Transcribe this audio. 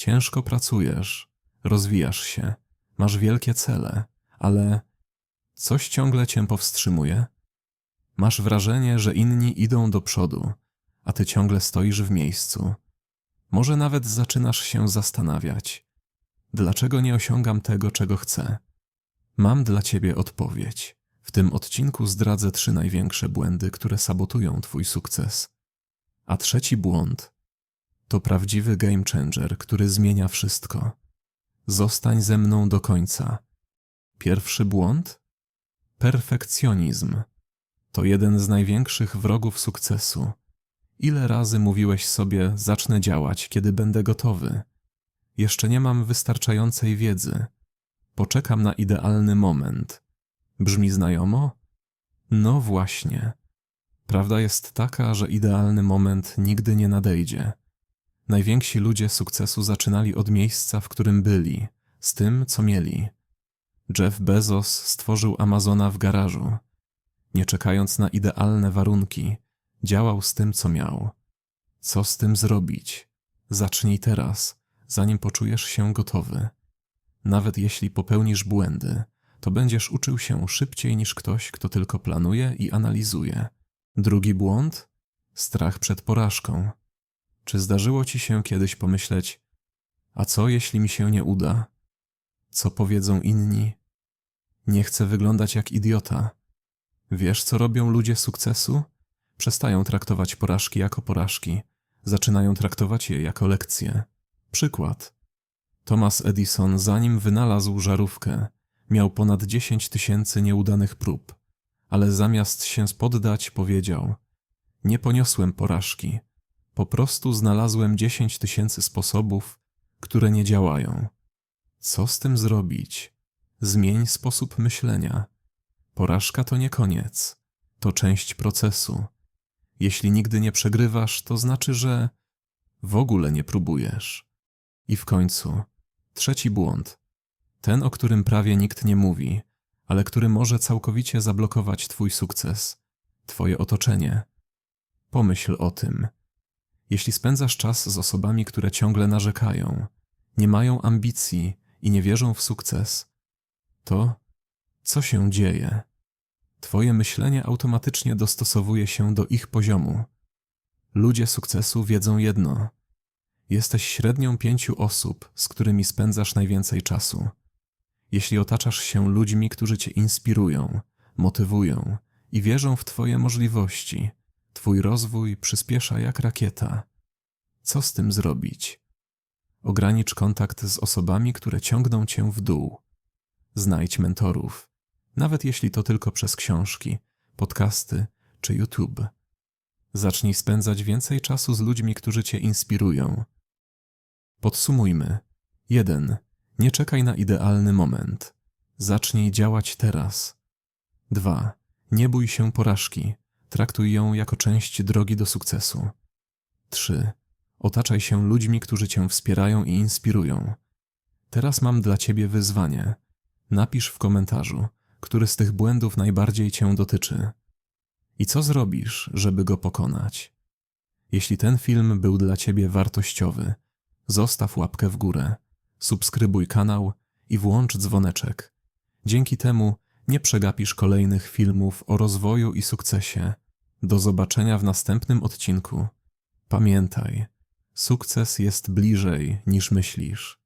Ciężko pracujesz, rozwijasz się, masz wielkie cele, ale coś ciągle cię powstrzymuje. Masz wrażenie, że inni idą do przodu, a ty ciągle stoisz w miejscu. Może nawet zaczynasz się zastanawiać, dlaczego nie osiągam tego, czego chcę. Mam dla ciebie odpowiedź. W tym odcinku zdradzę trzy największe błędy, które sabotują twój sukces. A trzeci błąd to prawdziwy game changer, który zmienia wszystko. Zostań ze mną do końca. Pierwszy błąd? Perfekcjonizm. To jeden z największych wrogów sukcesu. Ile razy mówiłeś sobie, zacznę działać, kiedy będę gotowy? Jeszcze nie mam wystarczającej wiedzy. Poczekam na idealny moment. Brzmi znajomo? No właśnie. Prawda jest taka, że idealny moment nigdy nie nadejdzie. Najwięksi ludzie sukcesu zaczynali od miejsca, w którym byli, z tym, co mieli. Jeff Bezos stworzył Amazona w garażu. Nie czekając na idealne warunki, działał z tym, co miał. Co z tym zrobić? Zacznij teraz, zanim poczujesz się gotowy. Nawet jeśli popełnisz błędy, to będziesz uczył się szybciej niż ktoś, kto tylko planuje i analizuje. Drugi błąd? Strach przed porażką. Czy zdarzyło ci się kiedyś pomyśleć, a co jeśli mi się nie uda? Co powiedzą inni? Nie chcę wyglądać jak idiota. Wiesz, co robią ludzie sukcesu? Przestają traktować porażki jako porażki, zaczynają traktować je jako lekcje. Przykład. Thomas Edison, zanim wynalazł żarówkę, miał ponad 10 tysięcy nieudanych prób, ale zamiast się poddać, powiedział: Nie poniosłem porażki, po prostu znalazłem 10 tysięcy sposobów, które nie działają. Co z tym zrobić? Zmień sposób myślenia. Porażka to nie koniec, to część procesu. Jeśli nigdy nie przegrywasz, to znaczy, że w ogóle nie próbujesz. I w końcu, trzeci błąd. Ten, o którym prawie nikt nie mówi, ale który może całkowicie zablokować Twój sukces, Twoje otoczenie. Pomyśl o tym. Jeśli spędzasz czas z osobami, które ciągle narzekają, nie mają ambicji i nie wierzą w sukces, to co się dzieje? Twoje myślenie automatycznie dostosowuje się do ich poziomu. Ludzie sukcesu wiedzą jedno: jesteś średnią pięciu osób, z którymi spędzasz najwięcej czasu. Jeśli otaczasz się ludźmi, którzy cię inspirują, motywują i wierzą w Twoje możliwości, Twój rozwój przyspiesza jak rakieta. Co z tym zrobić? Ogranicz kontakt z osobami, które ciągną cię w dół. Znajdź mentorów, nawet jeśli to tylko przez książki, podcasty czy YouTube. Zacznij spędzać więcej czasu z ludźmi, którzy cię inspirują. Podsumujmy. 1. Nie czekaj na idealny moment. Zacznij działać teraz. 2. Nie bój się porażki. Traktuj ją jako część drogi do sukcesu. 3. Otaczaj się ludźmi, którzy cię wspierają i inspirują. Teraz mam dla ciebie wyzwanie. Napisz w komentarzu, który z tych błędów najbardziej cię dotyczy. I co zrobisz, żeby go pokonać? Jeśli ten film był dla ciebie wartościowy, zostaw łapkę w górę, subskrybuj kanał i włącz dzwoneczek. Dzięki temu nie przegapisz kolejnych filmów o rozwoju i sukcesie. Do zobaczenia w następnym odcinku. Pamiętaj, sukces jest bliżej niż myślisz.